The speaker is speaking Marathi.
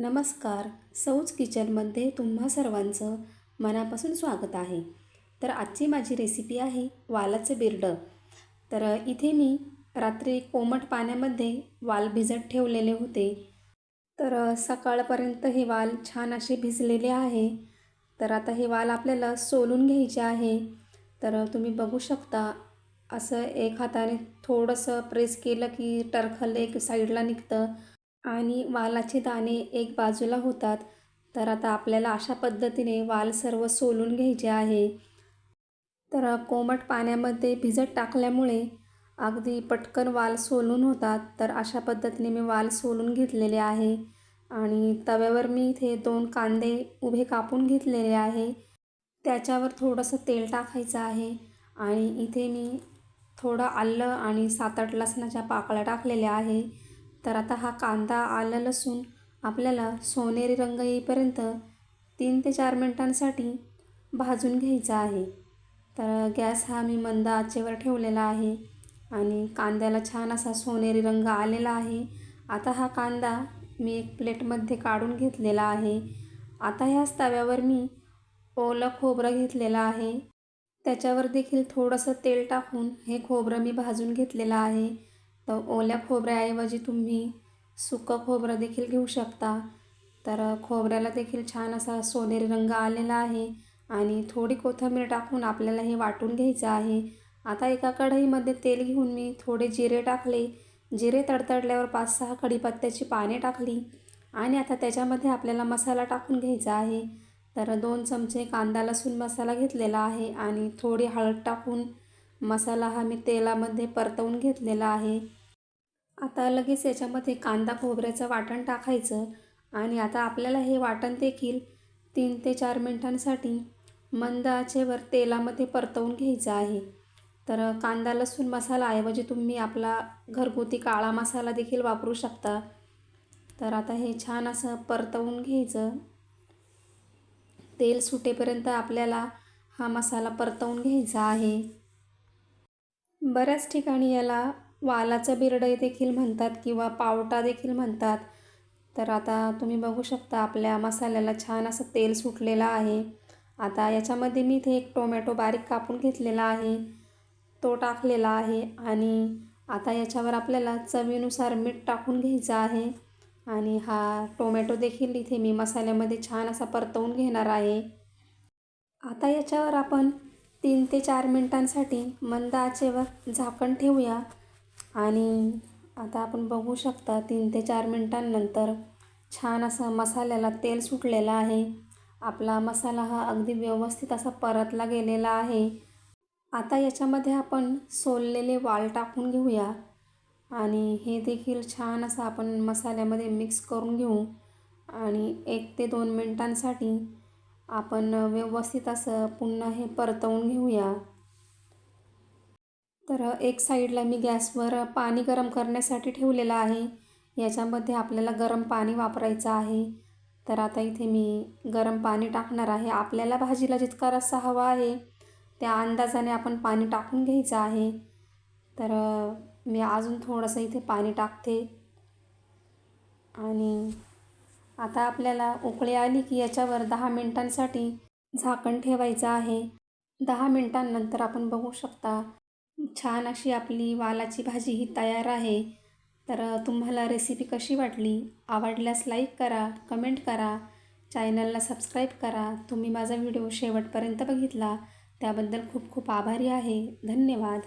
नमस्कार. सौज किचनमध्ये तुम्हा सर्वांचं मनापासून स्वागत आहे. तर आजची माझी रेसिपी आहे वालाचं बिरडं. तर इथे मी रात्री कोमट पाण्यामध्ये वाल भिजत ठेवलेले होते. तर सकाळपर्यंत हे वाल छान असे भिजलेले आहे. तर आता हे वाल आपल्याला सोलून घ्यायचे आहे. तर तुम्ही बघू शकता असं एक हाताने थोडंसं प्रेस केलं की टरखल एक साईडला निघतं. आणि वालाचे दाणे एक बाजूला होतात. तर आता आपल्याला अशा पद्धतीने वाल सर्व सोलून घ्यायचे आहे. तर कोमट पाण्यामध्ये भिजत टाकल्यामुळे अगदी पटकन वाल सोलून होतात. तर अशा पद्धतीने मी वाल सोलून घेतलेले आहे. आणि तव्यावर मी इथे दोन कांदे उभे कापून घेतलेले आहे. त्याच्यावर थोडंसं तेल टाकायचं आहे. आणि इथे मी थोडं आलं आणि सात आठ लसणाच्या पाकळ्या टाकलेल्या आहे. तर आता हा कांदा आलं लसूण. आपल्याला सोनेरी रंग येईपर्यंत तीन ते चार मिनटांसाठी भाजून घ्यायचा आहे. तर गॅस हा मी मंद आचेवर ठेवलेला आहे आणि कांद्याला छान असा सोनेरी रंग आलेला आहे. आता हा कांदा मी एक प्लेटमध्ये काढून घेतलेला आहे. आता ह्याच तव्यावर मी ओलं खोबरं घेतलेलं आहे. त्याच्यावर देखील थोडंसं तेल टाकून हे खोबरं मी भाजून घेतलेलं आहे. तर ओल्या खोबऱ्याऐवजी तुम्ही सुकं खोबरं देखील घेऊ शकता. तर खोबऱ्याला देखील छान असा सोनेरी रंग आलेला आहे आणि थोडी कोथिंबीर टाकून आपल्याला हे वाटून घ्यायचं आहे. आता एका कढईमध्ये तेल घेऊन मी थोडे जिरे टाकले. जिरे तडतडल्यावर पाच सहा कढीपत्त्याची पाने टाकली आणि आता त्याच्यामध्ये आपल्याला मसाला टाकून घ्यायचा आहे. तर दोन चमचे कांदा लसूण मसाला घेतलेला आहे आणि थोडी हळद टाकून मसाला हा मी तेलामध्ये परतवून घेतलेला आहे. आता लगेच याच्यामध्ये कांदा खोबऱ्याचं वाटण टाकायचं आणि आता आपल्याला हे वाटण देखील तीन ते चार मिनटांसाठी मंद आचेवर तेलामध्ये परतवून घ्यायचं आहे. तर कांदा लसूण मसालाऐवजी तुम्ही आपला घरगुती काळा मसाला देखील वापरू शकता. तर आता हे छान असं परतवून घ्यायचं. तेल सुटेपर्यंत आपल्याला हा मसाला परतवून घ्यायचा आहे. बऱ्याच ठिकाणी याला वालाचं बिरडं देखील म्हणतात किंवा पावटा देखील म्हणतात. तर आता तुम्ही बघू शकता आपल्या मसाल्याला छान असं तेल सुटलेलं आहे. आता याच्यामध्ये मी इथे एक टोमॅटो बारीक कापून घेतलेला आहे. तो टाकलेला आहे आणि आता याच्यावर आपल्याला चवीनुसार मीठ टाकून घ्यायचं आहे. आणि हा टोमॅटो देखील इथे मी मसाल्यामध्ये छान असा परतवून घेणार आहे. आता याच्यावर आपण तीन ते चार मिनटांसाठी मंद आचेवर झाकण ठेवूया. आणि आता आपण बघू शकता तीन ते चार मिनटांनंतर छान असा मसाल्याला तेल सुटलेलं आहे. आपला मसाला हा अगदी व्यवस्थित असा परतला गेलेला आहे. आता याच्यामध्ये आपण सोललेले वाल टाकून घेऊया. आणि हे देखील छान असं आपण मसाल्यामध्ये मिक्स करून घेऊ. आणि एक ते दोन मिनटांसाठी आपण व्यवस्थित असं पुन्हा हे परतवून घेऊया. तर एक साईडला मी गॅसवर पाणी गरम करण्यासाठी ठेवलेलं आहे. याच्यामध्ये आपल्याला गरम पाणी वापरायचं आहे. तर आता इथे मी गरम पाणी टाकणार आहे. आपल्याला भाजीला जितका रस्सा हवा आहे त्या अंदाजाने आपण पाणी टाकून घ्यायचं आहे. तर मी अजून थोडंसं इथे पाणी टाकते. आणि आता आपल्याला उकळी आली की याच्यावर दहा मिनटांसाठी झाकण ठेवायचं आहे. दहा मिनटांनंतर आपण बघू शकता छान अशी आपली वालाची भाजी ही तयार आहे. तर तुम्हाला रेसिपी कशी वाटली? आवडल्यास लाईक करा कमेंट करा. चॅनलला सबस्क्राईब करा. तुम्ही माझा व्हिडिओ शेवटपर्यंत बघितला. त्याबद्दल खूप खूप आभारी आहे. धन्यवाद.